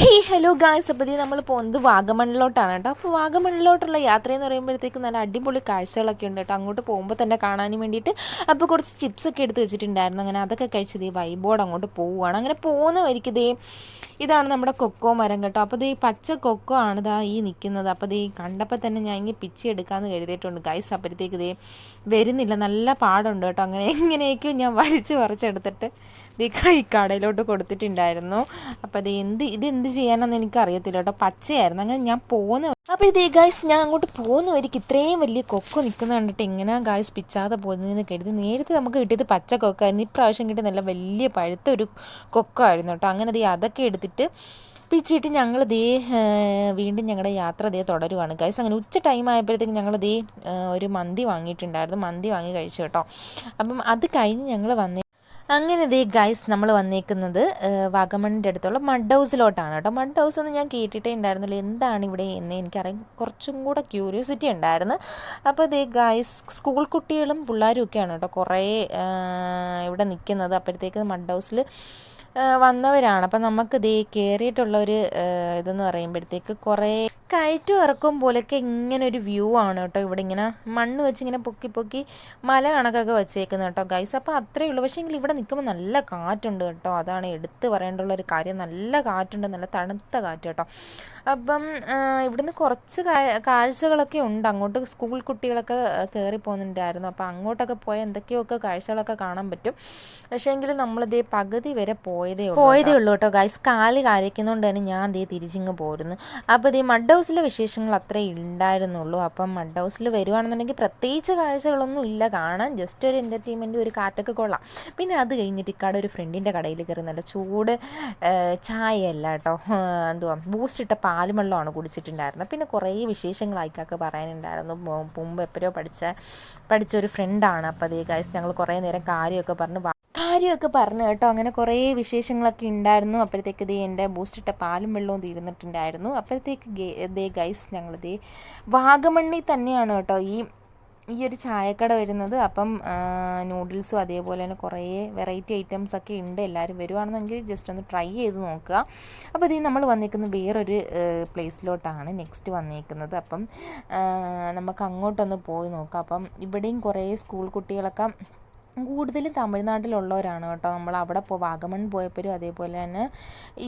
Hey hello guys അപ്പോൾ നമ്മൾ പോകുന്നത് വാഗമണ്ണിലോട്ടാണ് കേട്ടോ. അപ്പോൾ വാഗമണ്ണിലോട്ടുള്ള യാത്ര എന്ന് പറയുമ്പോഴത്തേക്ക് നല്ല അടിപൊളി കാഴ്ചകളൊക്കെ ഉണ്ട് കേട്ടോ. അങ്ങോട്ട് പോകുമ്പോൾ തന്നെ കാണാനും വേണ്ടിയിട്ട് അപ്പോൾ കുറച്ച് ചിപ്സ് ഒക്കെ എടുത്ത് വെച്ചിട്ടുണ്ടായിരുന്നു. അങ്ങനെ അതൊക്കെ കഴിച്ചത് ഈ വൈബോർഡ് അങ്ങോട്ട് പോവുകയാണ് അങ്ങനെ പോകുന്ന വരിക്ക് ദേ ഇതാണ് നമ്മുടെ കൊക്കോ മരം കേട്ടോ. അപ്പോൾ ഈ പച്ച കൊക്കോ ആണ് ഇതാ ഈ നിൽക്കുന്നത് അപ്പോൾ ഈ കണ്ടപ്പോൾ തന്നെ ഞാൻ ഇങ്ങനെ പിച്ചി എടുക്കാമെന്ന് കരുതിയിട്ടുണ്ട്. ഗൈസ് അപ്പോഴത്തേക്ക് ഇതേ വരുന്നില്ല. നല്ല പാടുണ്ട് കേട്ടോ. അങ്ങനെ എങ്ങനെയൊക്കെയോ ഞാൻ വരച്ച് പറിച്ചെടുത്തിട്ട് ദേ കൈ കടയിലോട്ട് കൊടുത്തിട്ടുണ്ടായിരുന്നു. അപ്പോൾ അത് എന്ത് ഇത് എന്ത് എനിക്ക് അറിയത്തില്ല കേട്ടോ. പച്ചയായിരുന്നു. അങ്ങനെ ഞാൻ പോകുന്ന അപ്പോഴത്തേ ഗായ്സ് ഞാൻ അങ്ങോട്ട് പോകുന്ന വരിക്ക്. ഇത്രയും വലിയ കൊക്ക് നിൽക്കുന്ന കണ്ടിട്ട് എങ്ങനെയാണ് ഗായ്സ് പിച്ചാതെ പോകുന്നതെന്ന് കരുതി. നേരത്തെ നമുക്ക് കിട്ടിയത് പച്ച കൊക്കായിരുന്നു ഇപ്രാവശ്യം കിട്ടിയ നല്ല വലിയ പഴുത്ത ഒരു കൊക്കായിരുന്നു കേട്ടോ. അങ്ങനെ ദേ അതൊക്കെ എടുത്തിട്ട് പിച്ചിട്ട് ഞങ്ങൾ ദേ വീണ്ടും ഞങ്ങളുടെ യാത്ര ദേ തുടരുവാണ്. ഗൈസ് അങ്ങനെ ഉച്ച ടൈം ആയപ്പോഴത്തേക്ക് ഞങ്ങൾ ദേ ഒരു മന്തി വാങ്ങിയിട്ടുണ്ടായിരുന്നു. മന്തി വാങ്ങി കഴിച്ചു കേട്ടോ. അപ്പം അത് കഴിഞ്ഞ് ഞങ്ങൾ വന്നേ അങ്ങനെ ദേ ഗൈസ് നമ്മൾ വന്നേക്കുന്നത് വാഗമണിന്റെ അടുത്തുള്ള മഡ് ഹൗസിലോട്ടാണ് കേട്ടോ. മഡ് ഹൗസ് എന്ന് ഞാൻ കേട്ടിട്ടേ ഉണ്ടായിരുന്നില്ല എന്താണ് ഇവിടെ എന്ന് എനിക്കറിയാം കുറച്ചും കൂടെ ക്യൂരിയോസിറ്റി ഉണ്ടായിരുന്നു. അപ്പോൾ ദേ ഗൈസ് സ്കൂൾ കുട്ടികളും പിള്ളേരും ഒക്കെയാണ് കേട്ടോ കുറേ ഇവിടെ നിൽക്കുന്നത്. അപ്പോഴത്തേക്ക് മഡ് ഹൗസിൽ വന്നവരാണ്. അപ്പം നമുക്ക് ദേ കയറിയിട്ടുള്ള ഒരു ഇതെന്ന് പറയുമ്പോഴത്തേക്ക് കുറേ കയറ്റം ഇറക്കും പോലെയൊക്കെ ഇങ്ങനെ ഒരു വ്യൂ ആണ് കേട്ടോ ഇവിടെ ഇങ്ങനെ മണ്ണ് വെച്ച് ഇങ്ങനെ പൊക്കി പൊക്കി മല കണക്കൊക്കെ വെച്ചേക്കുന്നത് കേട്ടോ ഗൈസ് അപ്പോൾ അത്രയേ ഉള്ളൂ. പക്ഷേ എങ്കിൽ ഇവിടെ നിൽക്കുമ്പോൾ നല്ല കാറ്റുണ്ട് കേട്ടോ. അതാണ് എടുത്ത് പറയേണ്ടുള്ള ഒരു കാര്യം. നല്ല കാറ്റുണ്ട്. നല്ല തണുത്ത കാറ്റ് കേട്ടോ. അപ്പം ഇവിടുന്ന് കുറച്ച് കാഴ്ചകളൊക്കെ ഉണ്ട്. അങ്ങോട്ട് സ്കൂൾ കുട്ടികളൊക്കെ കയറി പോകുന്നുണ്ടായിരുന്നു. അപ്പോൾ അങ്ങോട്ടൊക്കെ പോയാൽ എന്തൊക്കെയൊക്കെ കാഴ്ചകളൊക്കെ കാണാൻ പറ്റും. പക്ഷേ എങ്കിൽ നമ്മളിതേ പകുതി വരെ പോയതേ പോയതേ ഉള്ളൂ കേട്ടോ ഗൈസ് കാൽ കാലിക്കുന്നതുകൊണ്ട് തന്നെ ഞാൻ ദേ തിരിച്ചിങ്ങ് പോരുന്നു. അപ്പോൾ ഇതേ മഡ് ഹൗസിലെ വിശേഷങ്ങൾ അത്രേ ഉണ്ടായിരുന്നുള്ളൂ അപ്പം മഡ് ഹൗസിൽ വരുവാണെന്നുണ്ടെങ്കിൽ പ്രത്യേകിച്ച് കാഴ്ചകളൊന്നും ഇല്ല. കാണാൻ ജസ്റ്റ് ഒരു എന്റർടൈൻമെന്റ് ഒരു കാറ്റൊക്കെ കൊള്ളാം. പിന്നെ അത് കഴിഞ്ഞിട്ട് ഇക്കാട് ഒരു ഫ്രണ്ടിന്റെ കടയിൽ കയറി നല്ല ചൂട് ചായയല്ല കേട്ടോ. എന്തുവാ ബൂസ്റ്റ് ഇട്ട പാലും വെള്ളമാണ് കുടിച്ചിട്ടുണ്ടായിരുന്നത്. പിന്നെ കുറേ വിശേഷങ്ങൾ അയക്കാക്ക് പറയാനുണ്ടായിരുന്നു. മുമ്പ് എപ്പോഴോ പഠിച്ച പഠിച്ച ഒരു ഫ്രണ്ടാണ് അപ്പോൾ അതേ ഗൈസ് ഞങ്ങൾ കുറേ നേരം കാര്യമൊക്കെ പറഞ്ഞ് കാര്യമൊക്കെ പറഞ്ഞു കേട്ടോ. അങ്ങനെ കുറേ വിശേഷങ്ങളൊക്കെ ഉണ്ടായിരുന്നു. അപ്പോഴത്തേക്ക് ദേ എന്റെ ബൂസ്റ്റിട്ട പാലും വെള്ളവും തീരുന്നിട്ടുണ്ടായിരുന്നു അപ്പോഴത്തേക്ക് ദേ ഗൈസ് ഞങ്ങൾ ദേ വാഗമണ്ണി തന്നെയാണ് കേട്ടോ ഈ ഈ ഒരു ചായക്കട വരുന്നത്. അപ്പം നൂഡിൽസും അതേപോലെ തന്നെ കുറേ വെറൈറ്റി ഐറ്റംസ് ഒക്കെ ഉണ്ട്. എല്ലാവരും വരുവാണെന്നെങ്കിൽ ജസ്റ്റ് ഒന്ന് ട്രൈ ചെയ്ത് നോക്കുക. അപ്പോൾ ഇത് നമ്മൾ വന്നിരിക്കുന്ന വേറൊരു പ്ലേസിലോട്ടാണ് നെക്സ്റ്റ് വന്നിരിക്കുന്നത് അപ്പം നമുക്ക് അങ്ങോട്ടൊന്ന് പോയി നോക്കാം. അപ്പം ഇവിടെയും കുറേ സ്കൂൾ കുട്ടികളൊക്കെ കൂടുതലും തമിഴ്നാട്ടിലുള്ളവരാണ് കേട്ടോ. നമ്മൾ അവിടെ പോ വാഗമൺ പോയപ്പോഴും അതേപോലെ തന്നെ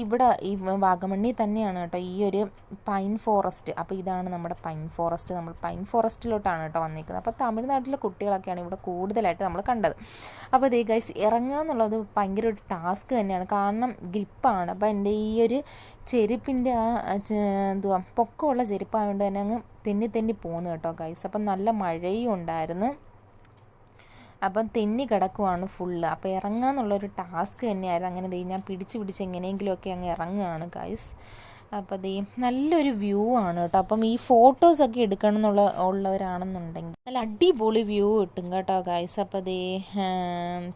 ഇവിടെ ഈ വാഗമണ്ണിൽ തന്നെയാണ് കേട്ടോ ഈ ഒരു പൈൻ ഫോറസ്റ്റ്. അപ്പോൾ ഇതാണ് നമ്മുടെ പൈൻ ഫോറസ്റ്റ്. നമ്മൾ പൈൻ ഫോറസ്റ്റിലോട്ടാണ് കേട്ടോ വന്നിരിക്കുന്നത് അപ്പോൾ തമിഴ്നാട്ടിലെ കുട്ടികളൊക്കെയാണ് ഇവിടെ കൂടുതലായിട്ട് നമ്മൾ കണ്ടത്. അപ്പോൾ ഇതേ ഗൈസ് ഇറങ്ങുക എന്നുള്ളത് ഭയങ്കര ഒരു ടാസ്ക് തന്നെയാണ്. കാരണം ഗ്രിപ്പാണ് അപ്പോൾ എന്റെ ഈ ഒരു ചെരുപ്പിന്റെ ആ എന്തുവാ പൊക്കമുള്ള ചെരുപ്പായതുകൊണ്ട് തന്നെ അങ്ങ് തെന്നി തെന്നി പോകുന്നു കേട്ടോ ഗൈസ് അപ്പം നല്ല മഴയും ഉണ്ടായിരുന്നു. അപ്പം തെന്നി കിടക്കുവാണ് ഫുള്ള് അപ്പോൾ ഇറങ്ങാന്നുള്ളൊരു ടാസ്ക് തന്നെയായിരുന്നു. അങ്ങനെ ദേ ഞാൻ പിടിച്ച് പിടിച്ച് എങ്ങനെയെങ്കിലുമൊക്കെ അങ്ങ് ഇറങ്ങുകയാണ് ഗൈസ് അപ്പോൾ ദേ നല്ലൊരു വ്യൂ ആണ് കേട്ടോ. അപ്പം ഈ ഫോട്ടോസൊക്കെ എടുക്കണം എന്നുള്ള ഉള്ളവരാണെന്നുണ്ടെങ്കിൽ നല്ല അടിപൊളി വ്യൂ കിട്ടും കേട്ടോ ഗൈസ് അപ്പോൾ ദേ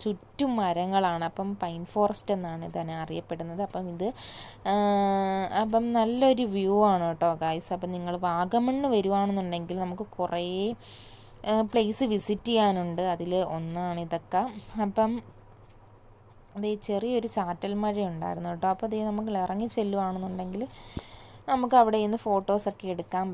ചുറ്റും മരങ്ങളാണ്. അപ്പം പൈൻ ഫോറസ്റ്റ് എന്നാണ് ഇതിനെ അറിയപ്പെടുന്നത്. അപ്പം ഇത് അപ്പം നല്ലൊരു വ്യൂ ആണ് കേട്ടോ ഗൈസ് അപ്പം നിങ്ങൾ വാഗമണ്ണ് വരുവാണെന്നുണ്ടെങ്കിൽ നമുക്ക് കുറേ പ്ലേസ് വിസിറ്റ് ചെയ്യാനുണ്ട്. അതിൽ ഒന്നാണ് ഇതൊക്കെ. അപ്പം അതേ ചെറിയൊരു ചാറ്റൽ മഴ ഉണ്ടായിരുന്നു കേട്ടോ. അപ്പോൾ അതേ നമുക്ക് ഇറങ്ങി ചെല്ലുവാണെന്നുണ്ടെങ്കിൽ നമുക്ക് അവിടെ നിന്ന് ഫോട്ടോസൊക്കെ എടുക്കാൻ പറ്റും.